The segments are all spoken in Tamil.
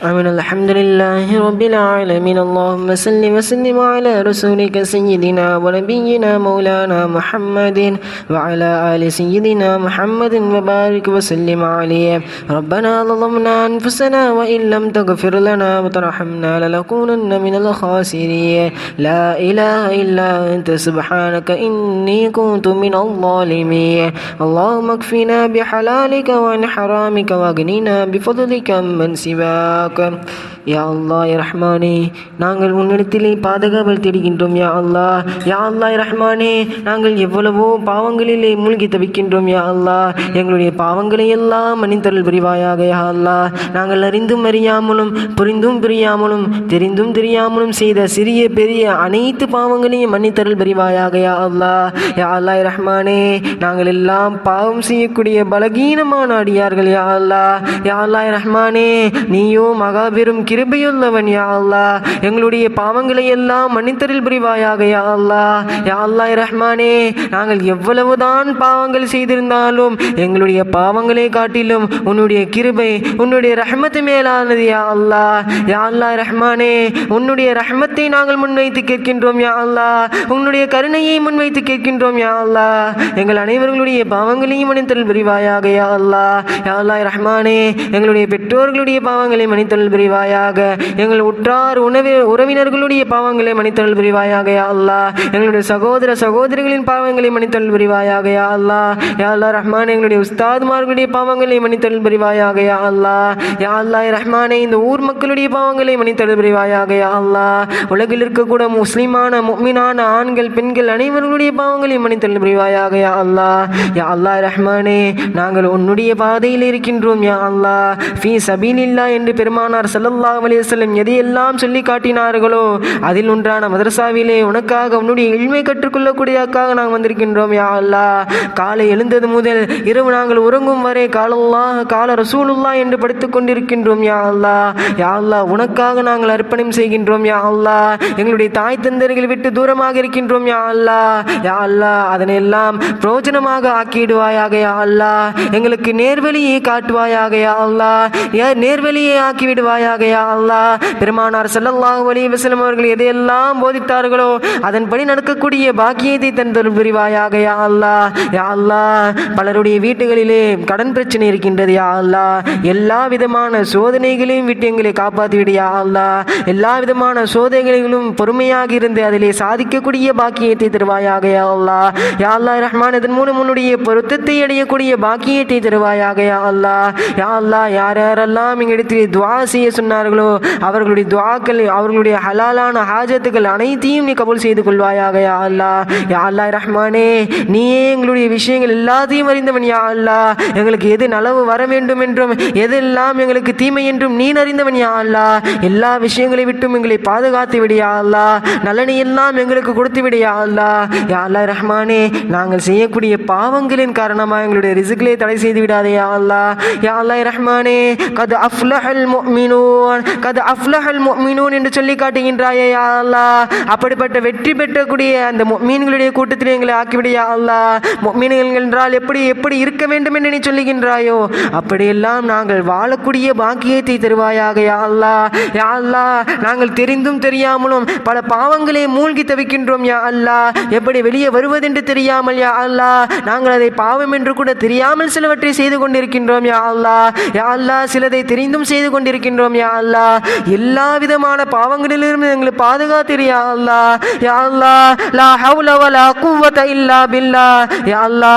آمين. الحمد لله رب العالمين. اللهم صل وسلم على رسولك سيدنا ونبينا مولانا محمد وعلى آل سيدنا محمد وبارك وسلم عليه. ربنا ظلمنا أنفسنا وإن لم تغفر لنا وترحمنا لنكونن من الخاسرين. لا إله إلا أنت. سبحانك إني كنت من الظالمين. اللهم اكفنا بحلالك وعن حرامك وأغننا بفضلك من سواك. बनाकर யா அல்லா ரஹ்மானே நாங்கள் உன்னிடத்திலே பாதுகாவல் தேடுகின்றோம் யா அல்லாஹ். யா அல்லாஹ் ரஹ்மானே நாங்கள் எவ்வளவோ பாவங்களிலே மூழ்கி தவிக்கின்றோம் யா அல்லாஹ். எங்களுடைய பாவங்களை எல்லாம் மன்னித்தருள் புரிவாயாக யா அல்லாஹ். நாங்கள் அறிந்தும் அறியாமலும் புரிந்தும் புரியாமலும் தெரிந்தும் தெரியாமலும் செய்த சிறிய பெரிய அனைத்து பாவங்களையும் மன்னித்தருள் புரிவாயாக யா அல்லாஹ். யா அல்லாஹ் ரஹ்மானே நாங்கள் எல்லாம் பாவம் செய்யக்கூடிய பலகீனமான அடியார்கள் யா அல்லா யா அல்லாஹ் ரஹ்மானே நீயோ மகாபெரும் கிருபையுள்ளவன் யா அல்லா. எங்களுடைய பாவங்களை எல்லாம் மன்னித்தரில் புரிவாயாக யா அல்லா. யா அல்லா ரஹ்மானே நாங்கள் எவ்வளவுதான் பாவங்கள் செய்திருந்தாலும் எங்களுடைய பாவங்களை காட்டிலும் உன்னுடைய கிருபை உன்னுடைய ரஹ்மத்து மேலானது யா அல்லா. யா அல்லா ரஹ்மானே உன்னுடைய ரஹ்மத்தை நாங்கள் முன்வைத்து கேட்கின்றோம் யா அல்லா. உன்னுடைய கருணையை முன்வைத்து கேட்கின்றோம் யா அல்லா. எங்கள் அனைவர்களுடைய பாவங்களையும் மன்னித்தல் புரிவாயாக யா அல்லா. யா அல்லா ரஹ்மானே எங்களுடைய பெற்றோர்களுடைய பாவங்களை மன்னித்தல் புரிவாயாக எங்கள் உற்றார் உணவு உறவினர்களுடைய பாவங்களை மன்னித்தல் புரிவாயாக யா அல்லாஹ் எங்களுடைய சகோதர சகோதரிகளின் பாவங்களை மன்னித்தல் புரிவாயாக யா அல்லாஹ் யா அல்லாஹ் ரஹ்மான் எங்களுடைய உஸ்தாத்மார்களுடைய பாவங்களை மன்னித்தல் புரிவாயாக யா அல்லாஹ் யா அல்லாஹ் ரஹ்மானே இந்த ஊர் மக்களுடைய பாவங்களை மன்னித்தல் புரிவாயாக யா அல்லாஹ் உலகில் இருக்கக்கூட முஸ்லிமான முக்மினான ஆண்கள் பெண்கள் அனைவர்களுடைய பாவங்களை மன்னித்தல் புரிவாயாக யா அல்லாஹ் யா அல்லா ரஹ்மானே நாங்கள் உன்னுடைய பாதையில் இருக்கின்றோம் யா அல்லா. ஃபீ சபீலில்லா என்று பெருமானார் செல்லல்லா அலைஹி வஸல்லம் எதையெல்லாம் சொல்லி காட்டினார்களோ அதில் ஒன்றான மதரசாவிலே உனக்காக உன்னுடைய இல்மை கற்றுக்கொள்ளக்கூடியக்காக நாங்கள் வந்திருக்கின்றோம் யா அல்லா காலை எழுந்தது முதல் இரவு நாங்கள் உறங்கும் வரை காலல்லாஹ் கால ரசூலுல்லா என்று படித்துக் கொண்டிருக்கின்றோம் யா அல்லா யா அல்லா உனக்காக நாங்கள் அர்ப்பணம் செய்கின்றோம் யா அல்லா எங்களுடைய தாய் தந்தர்கள் விட்டு தூரமாக இருக்கின்றோம் யா அல்லா யா அல்லா அதனை எல்லாம் பிரோஜனமாக ஆக்கிடுவாயாக யா அல்லா எங்களுக்கு நேர்வழியை காட்டுவாயாக யா அல்லா நேர்வழியை ஆக்கிவிடுவாயாக யா யா அல்லாஹ் பெருமானார் செல்லல்லாஹு அலைஹி வசலம் அவர்கள் எதையெல்லாம் போதித்தார்களோ அதன்படி நடக்கக்கூடிய பாக்கியத்தை தந்தல் புரிவாயாக யா அல்லா யா அல்லா பலருடைய வீட்டுகளிலே கடன் பிரச்சனை இருக்கின்றது யா அல்லா எல்லா விதமான சோதனைகளையும் விட்டு எங்களை காப்பாற்றி விடு யா அல்லா எல்லா விதமான சோதனைகளிலும் பொறுமையாக இருந்து அதிலே சாதிக்கக்கூடிய பாக்கியத்தை தருவாயாக யா அல்லா யா அல்லா ரஹ்மான் இதன் மூலம் உன்னுடைய பொருத்தத்தை அடையக்கூடிய பாக்கியத்தை தருவாயாக யா அல்லா யா அல்லா யார் யாரெல்லாம் எங்களிடத்தில் துவா செய்ய சொன்னார்கள் அவர்களுடைய துவாக்கள் அவர்களுடைய ஹலாலான ஹாஜத்துக்கள் அனைத்தையும் நீ கபூல் செய்து கொள்வாயாக யா அல்லா யா அல்லா ரஹ்மானே நீயே எங்களுடைய விஷயங்கள் எல்லாத்தையும் அறிந்தவன் யா அல்லா எங்களுக்கு எது நலவு வர வேண்டும் என்றும் எதெல்லாம் எங்களுக்கு தீமை என்றும் நீ அறிந்தவன் யா அல்லா எல்லா விஷயங்களை விட்டும் எங்களை பாதுகாத்து விடு அல்லா நலனை எல்லாம் எங்களுக்கு கொடுத்து விடியா அல்லா யா அல்லா ரஹ்மானே நாங்கள் செய்யக்கூடிய பாவங்களின் காரணமாக எங்களுடைய ரிசுக்களை தடை செய்து விடாதே யா அல்லா யா அல்லா ரஹ்மானே கது அஃப்லஹல் முஃமினூன் கது அஃப்லஹல் மீனூன் என்று சொல்லி காட்டுகின்றாயே யா அப்படிப்பட்ட வெற்றி பெற்றக்கூடிய அந்த மீன்களுடைய கூட்டத்தில் எங்களை ஆக்கிவிடையா அல்லா மீன்கள் என்றால் எப்படி எப்படி இருக்க வேண்டும் என்று நீ சொல்லுகின்றாயோ அப்படியெல்லாம் நாங்கள் வாழக்கூடிய பாக்கியத்தை தருவாயாக யா அல்லா யா அல்லாஹ் நாங்கள் தெரிந்தும் தெரியாமலும் பல பாவங்களே மூழ்கி தவிக்கின்றோம் யா அல்லா எப்படி வெளியே வருவதென்று தெரியாமல் யா அல்லா நாங்கள் அதை பாவம் என்று கூட தெரியாமல் சிலவற்றை செய்து கொண்டிருக்கின்றோம் யா அல்லா யா அல்லா சிலதை தெரிந்தும் செய்து கொண்டிருக்கின்றோம் யா அல்லா அல்லா எல்லா விதமான பாவங்களிலிருந்து எங்களை பாதுகாத்திரு யா அல்லாஹ். யா அல்லா லா ஹவுல வலா குவத இல்லா பில்லா யா அல்லா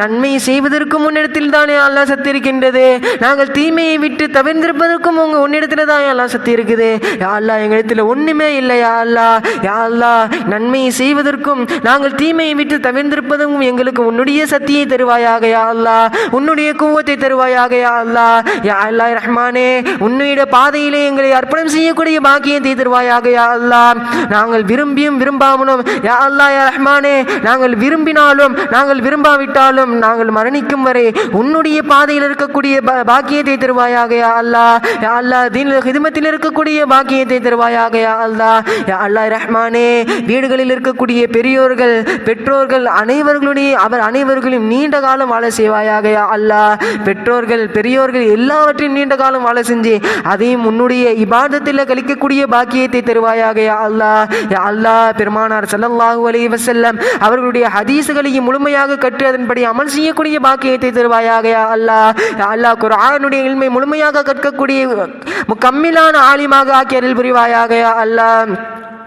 நன்மை செய்வதற்கு முன்னிடத்தில் தானே அல்லா அல்லாஹ் சக்தி இருக்கின்றது நாங்கள் தீமையை விட்டு தவிர்ந்திருப்பதற்கும் உங்க உன்னிடத்தில் தான் யா அல்லாஹ் சக்தி இருக்குது யா அல்லா எங்களிடத்தில் ஒண்ணுமே இல்லை யா அல்லா யா அல்லா நன்மையை செய்வதற்கும் நாங்கள் தீமையை விட்டு தவிர்ந்திருப்பதும் எங்களுக்கு உன்னுடைய சக்தியை தருவாயாக யா அல்லா உன்னுடைய குவத்தை தருவாயாக யா அல்லா யா அல்லா ரஹ்மானே உன்னுடைய பாதையிலே எங்களை அர்ப்பணம் செய்யக்கூடிய பாக்கியம் தருவாயாக யா அல்லா. நாங்கள் விரும்பியும் விரும்பாமலும் யா அல்லா யா ரஹ்மானே நாங்கள் விரும்பினாலும் நாங்கள் விரும்பாவிட்டாலும் நாங்கள் மரணிக்கும் வரை உன்னுடைய பாதையில் இருக்கக்கூடிய பாக்கியத்தை தருவாயாக யா அல்லா. யா அல்லா தீன் ஹிதமத்தில் இருக்கக்கூடிய பாக்கியத்தை தருவாயாக யா அல்லா. யா அல்லா ரஹ்மானே வீடுகளில் இருக்கக்கூடிய பெரியோர்கள் பெற்றோர்கள் அனைவர்களுடைய அவர் அனைவர்களையும் நீண்ட காலம் வாழ செய்வாயாக யா அல்லா. பெற்றோர்கள் பெரியோர்கள் எல்லாவற்றையும் நீண்ட காலம் வாழ செஞ்சு அதையும் உன்னுடைய இபாதத்தில் கழிக்கக்கூடிய பாக்கியத்தை தருவாயாக யா அல்லாஹ். அல்லாஹ் பெருமானார் ஸல்லல்லாஹு அலி வசல்லம் அவர்களுடைய ஹதீஸுகளையும் முழுமையாக கற்று அதன்படி அமல் செய்யக்கூடிய பாக்கியத்தை தருவாயாக யா அல்லாஹ். யா அல்லாஹ் குர்ஆனுடைய முழுமையாக கற்கக்கூடிய கம்மிலான ஆலிமாக ஆக்கி அருள் புரிவாயாக அல்லாஹ்.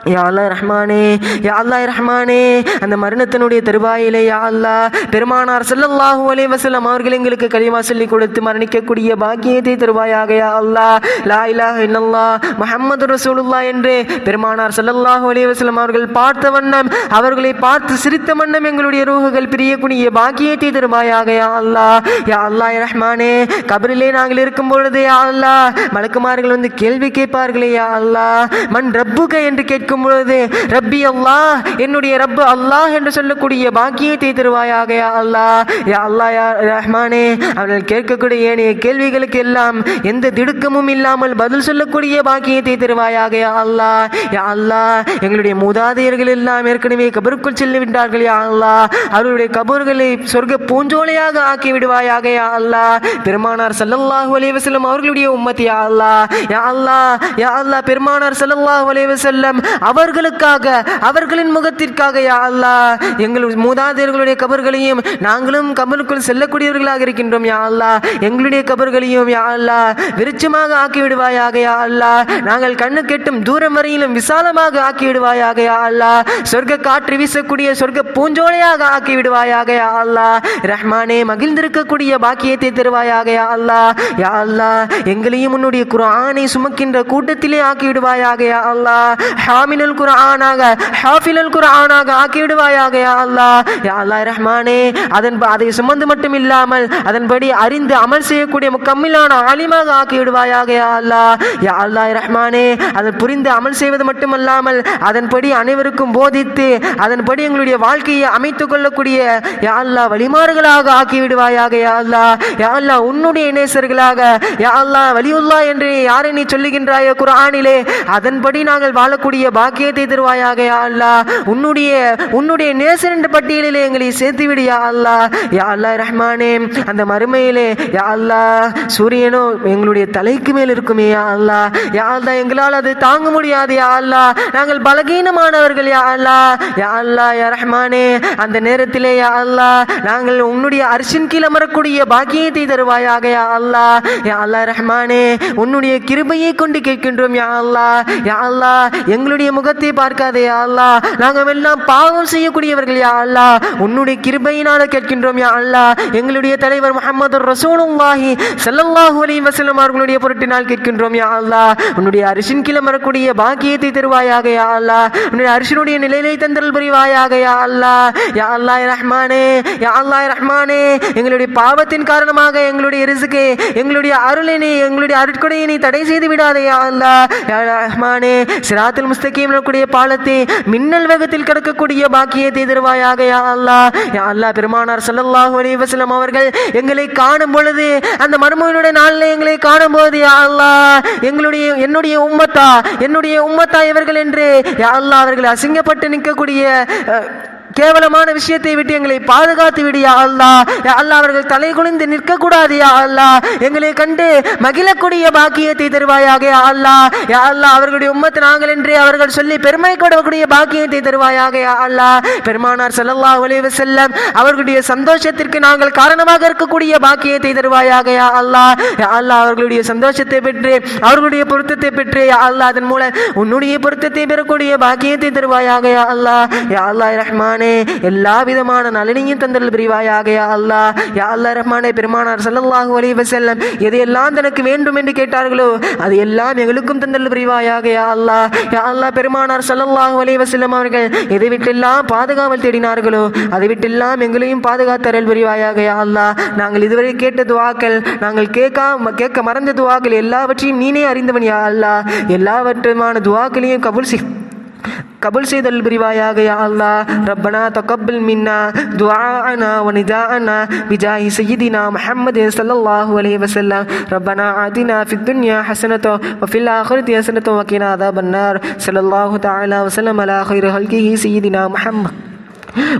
யா அல்லா ரஹ்மானே யா அல்லா ரஹ்மானே. அந்த மரணத்தினுடைய தருவாயிலே யா அல்லா பெருமானார் ஸல்லல்லாஹு அலே வசல்லம் அவர்கள் எங்களுக்கு கலிமா சொல்லி கொடுத்து மரணிக்கக்கூடிய பாக்கியத்தை தருவாயாக யா அல்லா லா இலாஹ இல்லல்லாஹ் முஹம்மது ரசூலுல்லா என்று பெருமானார் ஸல்லல்லாஹு அலே வசல்லம் அவர்கள் பார்த்த வண்ணம் அவர்களை பார்த்து சிரித்த வண்ணம் எங்களுடைய ரூகுகள் பிரியக்கூடிய பாக்கியத்தை தருவாயாக யா அல்லா யா அல்லா ரஹ்மானே கபரிலே நாங்கள் இருக்கும் பொழுது யா அல்லா மலக்குமார்கள் வந்து கேள்வி கேட்பார்களே யா அல்லா மண் ரப்புக என்று இருக்கும் பொழுது ரப்பி அல்லாஹ் என்னுடைய ரப்பு அல்லாஹ் என்று சொல்லக்கூடிய பாக்கியத்தை தருவாயாக யா அல்லாஹ் யா அல்லாஹ் யா ரஹ்மானே. அவர்கள் கேட்கக்கூடிய ஏனைய கேள்விகளுக்கு எல்லாம் எந்த திடுக்கமும் இல்லாமல் பதில் சொல்லக்கூடிய பாக்கியத்தை தருவாயாக யா அல்லாஹ் யா அல்லாஹ். எங்களுடைய மூதாதையர்கள் எல்லாம் ஏற்கனவே கபருக்குள் செல்லு விட்டார்கள் யா அல்லாஹ். அவர்களுடைய கபர்களை சொர்க்க பூஞ்சோலையாக ஆக்கி விடுவாயாக யா அல்லாஹ். பெருமானார் சல்லல்லாஹு அலைவசல்லம் அவர்களுடைய உம்மத் யா அல்லாஹ் யா அல்லாஹ் யா அல்லாஹ். பெருமானார் சல்லல்லாஹு அலைவசல்லம் அவர்களுக்காக அவர்களின் முகத்திற்காக யா அல்லாஹ் எங்கள் மூதாதையர்களுடைய கபர்களையும் நாங்களும் கபருக்குள் செல்லக்கூடியவர்களாக இருக்கின்றோம் யா அல்லாஹ் எங்களுடைய கபர்களையும் யா விருட்சமாக ஆக்கிவிடுவாயாக யா அல்லாஹ் நாங்கள் கண்ணு கெட்டும் தூரம் வரையிலும் விசாலமாக ஆக்கிவிடுவாயாக யா சொர்க்க காற்று வீசக்கூடிய சொர்க்க பூஞ்சோலையாக ஆக்கி விடுவாயாக யா அல்லாஹ் ரஹ்மானே மகிழ்ந்திருக்கக்கூடிய பாக்கியத்தை தருவாயாக யா அல்லாஹ் யா அல்லாஹ் எங்களையும் உன்னுடைய குரானை சுமக்கின்ற கூட்டத்திலே ஆக்கிவிடுவாயாக விடுவாயாக யா அல்லாஹ் ஹாமிலுல் ஹாஃபிலுல் குர்ஆனாக ஆக்கி விடுவாயாக யா யா ரஹ்மானே அதன் அதை சுமந்து மட்டும் இல்லாமல் அதன்படி அறிந்து அமல் செய்யக்கூடிய முக்கம்மிலான ஆலிமாக ஆக்கிவிடுவாயாக யா அல்லாஹ் யா ரஹ்மானே அதை புரிந்து அமல் செய்வது மட்டுமல்லாமல் அதன்படி அனைவருக்கும் போதித்து அதன்படி எங்களுடைய வாழ்க்கையை அமைத்துக் கொள்ளக்கூடிய யா அல்லாஹ் வழிமாறுகளாக ஆக்கிவிடுவாயாக யா அல்லாஹ் யா அல்லாஹ் உன்னுடைய நேசர்களாக யா அல்லா வலியுல்லா என்று யாரை நீ சொல்லுகின்றாயோ குரானிலே அதன்படி நாங்கள் வாழக்கூடிய பாக்கியத்தை தருவாயாக யா அல்லாஹ். உன்னுடைய உன்னுடைய நேசர் என்ற பட்டியலிலே எங்களை சேர்த்து விடு யா அல்லா யா அல்லா ரஹ்மானே அந்த மறுமையிலே யா அல்லா சூரியனோ எங்களுடைய தலைக்கு மேல் இருக்குமே யா அல்லா யா அல்லா எங்களால் அது தாங்க முடியாது யா அல்லா நாங்கள் பலகீனமானவர்கள் யா அல்லா யா அல்லா யா ரஹ்மானே அந்த நேரத்திலே யா அல்லா நாங்கள் உன்னுடைய அரிசின் கீழ் அமரக்கூடிய பாக்கியத்தை தருவாயாக யா அல்லா யா அல்லா ரஹ்மானே உன்னுடைய கிருபையை கொண்டு கேட்கின்றோம் யா அல்லா யா அல்லா எங்களுடைய முகத்தை பார்க்காதே அல்லா நாங்கள் எல்லாம் பாவம் செய்யக்கூடியவர்கள் யா அல்லா உன்னுடைய கிருபையினால கேட்கின்றோம் யா அல்லா எங்களுடைய தலைவர் முஹம்மது ரசூலுல்லாஹி செல்லல்லாஹு அலி வசலம் அவர்களுடைய பொருட்டினால் கேட்கின்றோம் யா அல்லா உன்னுடைய அரிசின் கீழே அமரக்கூடிய பாக்கியத்தை தருவாயாக யா அல்லா உன்னுடைய அரிசனுடைய நிலையிலே தந்தல் புரிவாயாக யா அல்லா யா அல்லா ரஹ்மானே யா அல்லா ரஹ்மானே. எங்களுடைய பாவத்தின் காரணமாக எங்களுடைய ரிசுக்கை எங்களுடைய அருளினை எங்களுடைய அருட்கொடையினை தடை செய்து விடாதே யா அல்லா யா ரஹ்மானே. சிராத்தில் முஸ்தகி முஸ்தகீம் கூடிய பாலத்தை மின்னல் வேகத்தில் கிடக்கக்கூடிய பாக்கியத்தை தருவாயாக யா அல்லாஹ். யா அல்லாஹ் பெருமானார் ஸல்லல்லாஹு அலி வசலம் அவர்கள் எங்களை காணும் பொழுது அந்த மருமகனுடைய நாளில் எங்களை காணும் போது யா அல்லாஹ் எங்களுடைய என்னுடைய உம்மத்தா என்னுடைய உம்மத்தா இவர்கள் என்று யா அவர்கள் அசிங்கப்பட்டு நிற்கக்கூடிய கேவலமான விஷயத்தை விட்டு எங்களை பாதுகாத்து விடியா அல்லா. அல்லாஹ் அவர்கள் தலை குனிந்து நிற்கக்கூடாது யா அல்லாஹ் எங்களை கண்டு மகிழக்கூடிய பாக்கியத்தை தருவாயாக யா அல்லாஹ் யா அல்லா அவர்களுடைய உம்மத்து நாங்கள் என்று அவர்கள் சொல்லி பெருமை கொடக்கூடிய பாக்கியத்தை தருவாயாக யா அல்லாஹ் பெருமானார் செல்லல்லா ஒளிவு செல்லம் அவர்களுடைய சந்தோஷத்திற்கு நாங்கள் காரணமாக இருக்கக்கூடிய பாக்கியத்தை தருவாயாக யா அல்லாஹ் யா அல்லாஹ் அவர்களுடைய சந்தோஷத்தை பெற்று அவர்களுடைய பொருத்தத்தை பெற்று யா அதன் மூலம் உன்னுடைய பொருத்தத்தை பெறக்கூடிய பாக்கியத்தை தருவாயாக யா அல்லாஹ் யா அல்லாஹ் ரஹ்மான் எல்லா விதமான நலனையும் தந்தல் புரிவாயாக யா அல்லாஹ் யா அல்லா ரஹ்மானே பெருமானார் சல்லல்லாஹு அலைஹி வஸல்லம் எதையெல்லாம் தனக்கு வேண்டும் என்று கேட்டார்களோ அது எல்லாம் எங்களுக்கும் தந்தல் புரிவாயாக யா அல்லாஹ் யா அல்லா பெருமானார் ஸல்லல்லாஹு அலி வசல்லம் அவர்கள் எதை விட்டெல்லாம் பாதுகாவல் தேடினார்களோ அதை விட்டெல்லாம் எங்களையும் பாதுகாத்தரல் புரிவாயாக யா நாங்கள் இதுவரை கேட்ட துவாக்கள் நாங்கள் கேட்காம கேட்க மறந்த துவாக்கள் எல்லாவற்றையும் நீனே அறிந்தவன் யா அல்லா எல்லாவற்றுமான துவாக்களையும் கபூல் قبل سيد البروايا يا الله ربنا تقبل منا دعاءنا ونداءنا بجاه سيدنا محمد صلى الله عليه وسلم ربنا آتنا في الدنيا حسنة وفي الآخرة حسنة وقنا عذاب النار صلى الله تعالى وسلم على خير خلقه سيدنا محمد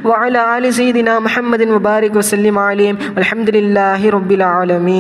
وعلى آل سيدنا محمد وبارك وسلم عليهم والحمد لله رب العالمين